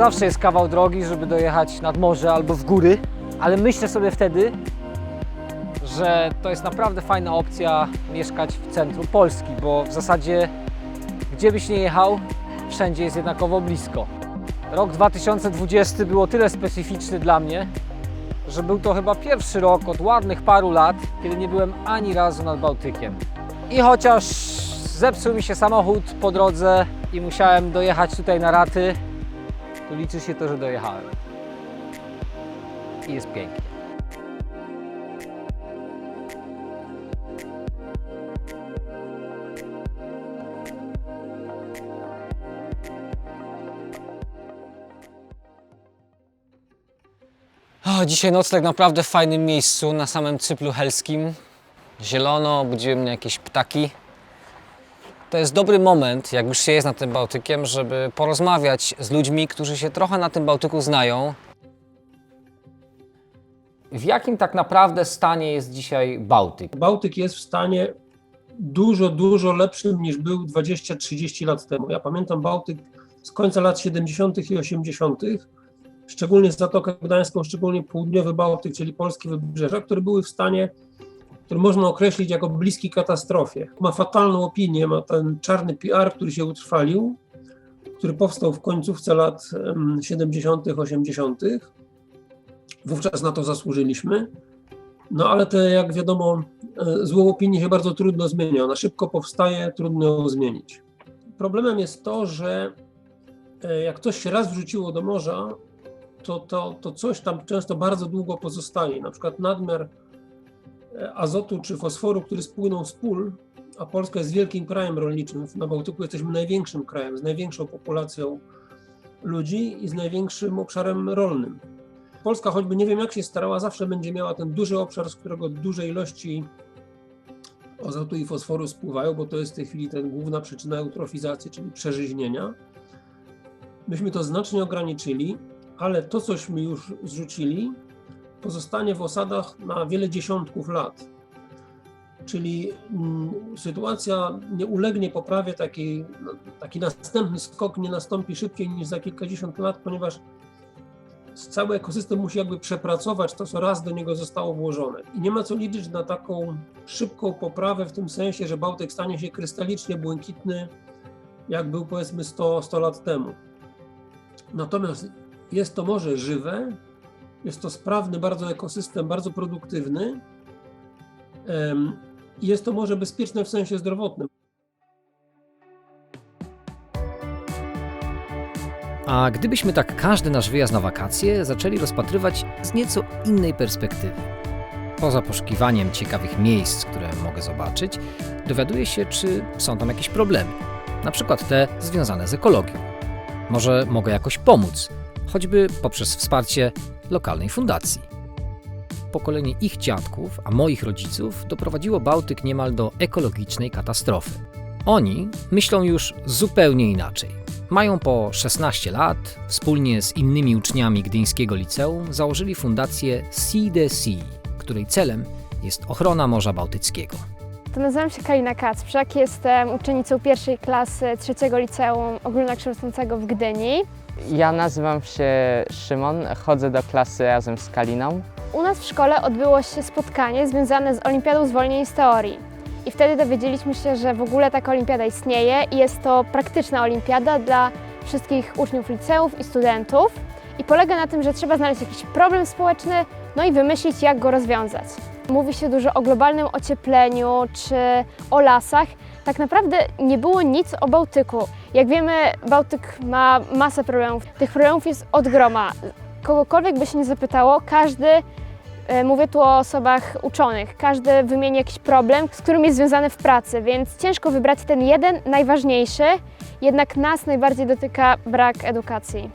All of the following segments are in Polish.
zawsze jest kawał drogi, żeby dojechać nad morze albo w góry, ale myślę sobie wtedy, że to jest naprawdę fajna opcja mieszkać w centrum Polski, bo w zasadzie gdzie byś nie jechał, wszędzie jest jednakowo blisko. Rok 2020 był o tyle specyficzny dla mnie, że był to chyba pierwszy rok od ładnych paru lat, kiedy nie byłem ani razu nad Bałtykiem. I chociaż zepsuł mi się samochód po drodze i musiałem dojechać tutaj na raty, liczy się to, że dojechałem. I jest pięknie. Dzisiaj nocleg naprawdę w fajnym miejscu, na samym cyplu helskim. Zielono, obudziły mnie jakieś ptaki. To jest dobry moment, jak już się jest nad tym Bałtykiem, żeby porozmawiać z ludźmi, którzy się trochę na tym Bałtyku znają. W jakim tak naprawdę stanie jest dzisiaj Bałtyk? Bałtyk jest w stanie dużo, dużo lepszym niż był 20-30 lat temu. Ja pamiętam Bałtyk z końca lat 70. i 80., szczególnie Zatokę Gdańską, szczególnie południowy Bałtyk, czyli polskie wybrzeża, które były w stanie, który można określić jako bliski katastrofie. Ma fatalną opinię, ma ten czarny PR, który się utrwalił, który powstał w końcówce lat em, 70., 80. Wówczas na to zasłużyliśmy. No ale te, jak wiadomo, e, złą opinię się bardzo trudno zmienia. Ona szybko powstaje, trudno ją zmienić. Problemem jest to, że e, jak coś się raz wrzuciło do morza, to, to, to coś tam często bardzo długo pozostaje. Na przykład nadmiar azotu czy fosforu, który spłynął z pól, a Polska jest wielkim krajem rolniczym. Na Bałtyku jesteśmy największym krajem, z największą populacją ludzi i z największym obszarem rolnym. Polska, choćby nie wiem jak się starała, zawsze będzie miała ten duży obszar, z którego duże ilości azotu i fosforu spływają, bo to jest w tej chwili ten główna przyczyna eutrofizacji, czyli przeżyźnienia. Myśmy to znacznie ograniczyli, ale to, cośmy już zrzucili, pozostanie w osadach na wiele dziesiątków lat. Czyli mm, sytuacja nie ulegnie poprawie, taki, taki następny skok nie nastąpi szybciej niż za kilkadziesiąt lat, ponieważ cały ekosystem musi jakby przepracować to, co raz do niego zostało włożone. I nie ma co liczyć na taką szybką poprawę w tym sensie, że Bałtyk stanie się krystalicznie błękitny, jak był powiedzmy 100, 100 lat temu. Natomiast jest to morze żywe, jest to sprawny bardzo ekosystem, bardzo produktywny jest to morze bezpieczne w sensie zdrowotnym. A gdybyśmy tak każdy nasz wyjazd na wakacje zaczęli rozpatrywać z nieco innej perspektywy. Poza poszukiwaniem ciekawych miejsc, które mogę zobaczyć, dowiaduję się, czy są tam jakieś problemy, na przykład te związane z ekologią. Może mogę jakoś pomóc, choćby poprzez wsparcie lokalnej fundacji. Pokolenie ich dziadków, a moich rodziców doprowadziło Bałtyk niemal do ekologicznej katastrofy. Oni myślą już zupełnie inaczej. Mają po 16 lat, wspólnie z innymi uczniami Gdyńskiego Liceum założyli fundację Sea the Sea, której celem jest ochrona Morza Bałtyckiego. To nazywam się Kalina Kacprzak, jestem uczennicą pierwszej klasy trzeciego liceum ogólnokształcącego w Gdyni. Ja nazywam się Szymon, chodzę do klasy razem z Kaliną. U nas w szkole odbyło się spotkanie związane z Olimpiadą Zwolnień z Teorii. I wtedy dowiedzieliśmy się, że w ogóle taka olimpiada istnieje i jest to praktyczna olimpiada dla wszystkich uczniów liceów i studentów. I polega na tym, że trzeba znaleźć jakiś problem społeczny, no i wymyślić, jak go rozwiązać. Mówi się dużo o globalnym ociepleniu czy o lasach. Tak naprawdę nie było nic o Bałtyku. Jak wiemy, Bałtyk ma masę problemów. Tych problemów jest od groma. Kogokolwiek by się nie zapytało, każdy E, Mówię tu o osobach uczonych. Każdy wymieni jakiś problem, z którym jest związany w pracy, więc ciężko wybrać ten jeden najważniejszy, jednak nas najbardziej dotyka brak edukacji.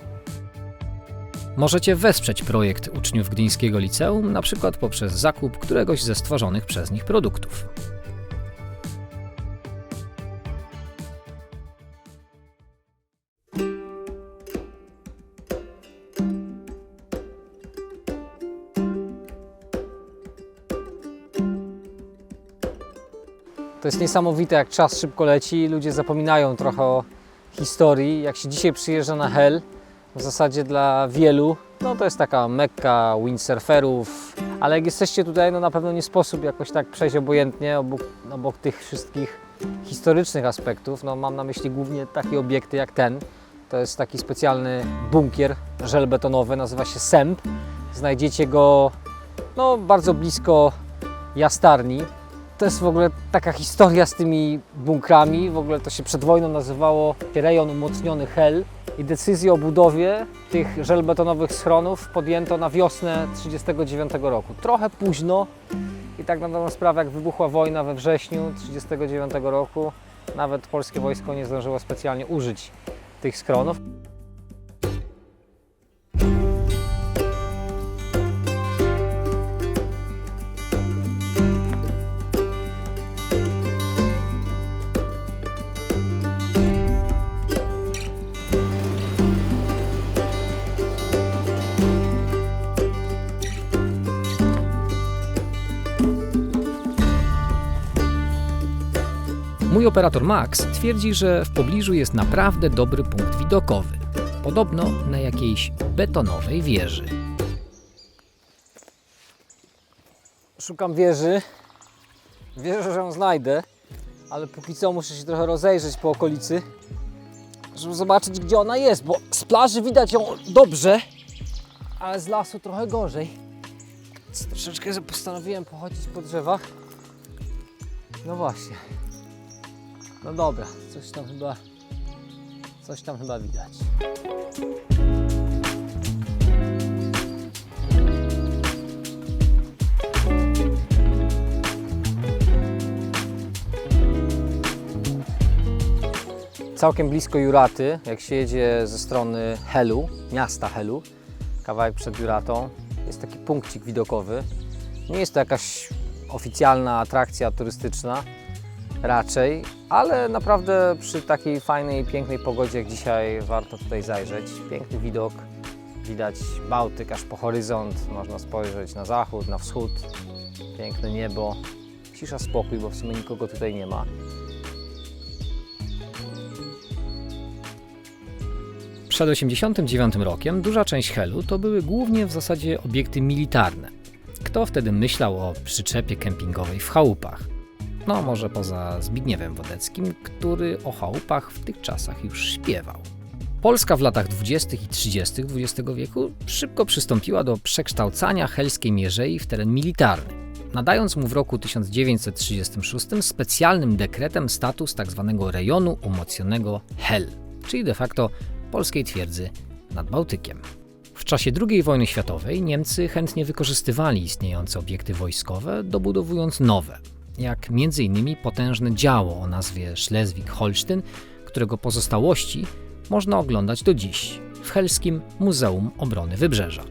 Możecie wesprzeć projekt uczniów Gdyńskiego Liceum, na przykład poprzez zakup któregoś ze stworzonych przez nich produktów. To jest niesamowite, jak czas szybko leci. Ludzie zapominają trochę o historii. Jak się dzisiaj przyjeżdża na Hel, w zasadzie dla wielu. No to jest taka mekka windsurferów, ale jak jesteście tutaj, no na pewno nie sposób jakoś tak przejść obojętnie obok, obok tych wszystkich historycznych aspektów. No mam na myśli głównie takie obiekty jak ten. To jest taki specjalny bunkier żelbetonowy, nazywa się Sęp. Znajdziecie go no, bardzo blisko jastarni. To jest w ogóle taka historia z tymi bunkrami. W ogóle to się przed wojną nazywało rejon umocniony Hel. I decyzję o budowie tych żelbetonowych schronów podjęto na wiosnę 1939 roku. Trochę późno i tak na dobrą sprawę, jak wybuchła wojna we wrześniu 1939 roku, nawet polskie wojsko nie zdążyło specjalnie użyć tych schronów. Mój operator Max twierdzi, że w pobliżu jest naprawdę dobry punkt widokowy. Podobno na jakiejś betonowej wieży. Szukam wieży. Wierzę, że ją znajdę, ale póki co muszę się trochę rozejrzeć po okolicy, żeby zobaczyć, gdzie ona jest, bo z plaży widać ją dobrze, ale z lasu trochę gorzej. Troszeczkę postanowiłem pochodzić po drzewach. No właśnie. No dobra, coś tam chyba, coś tam chyba widać. całkiem blisko Juraty, jak się jedzie ze strony Helu, miasta Helu, kawałek przed Juratą, jest taki punkcik widokowy. Nie jest to jakaś oficjalna atrakcja turystyczna, raczej, ale naprawdę przy takiej fajnej, pięknej pogodzie jak dzisiaj warto tutaj zajrzeć. Piękny widok, widać Bałtyk aż po horyzont, można spojrzeć na zachód, na wschód, piękne niebo, cisza, spokój, bo w sumie nikogo tutaj nie ma. Przed 1989 rokiem duża część Helu to były głównie w zasadzie obiekty militarne. Kto wtedy myślał o przyczepie kempingowej w chałupach? No, może poza Zbigniewem Wodeckim, który o chałupach w tych czasach już śpiewał. Polska w latach 20. i 30. XX wieku szybko przystąpiła do przekształcania helskiej mierzei w teren militarny, nadając mu w roku 1936 specjalnym dekretem status tzw. rejonu umocnionego Hel, czyli de facto polskiej twierdzy nad Bałtykiem. W czasie II wojny światowej Niemcy chętnie wykorzystywali istniejące obiekty wojskowe, dobudowując nowe, jak m.in. potężne działo o nazwie Schleswig-Holstein, którego pozostałości można oglądać do dziś w Helskim Muzeum Obrony Wybrzeża.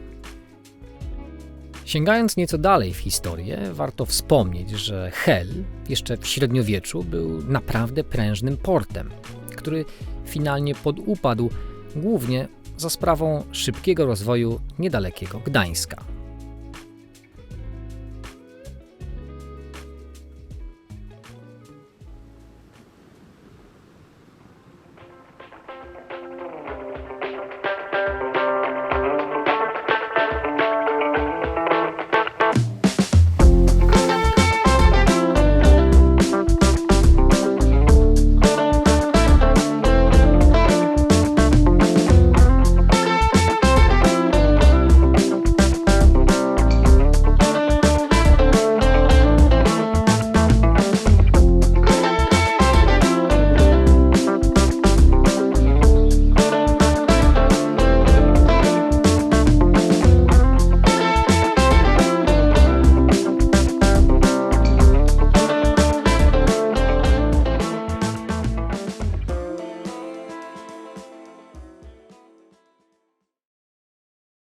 Sięgając nieco dalej w historię, warto wspomnieć, że Hel jeszcze w średniowieczu był naprawdę prężnym portem, który finalnie podupadł głównie za sprawą szybkiego rozwoju niedalekiego Gdańska.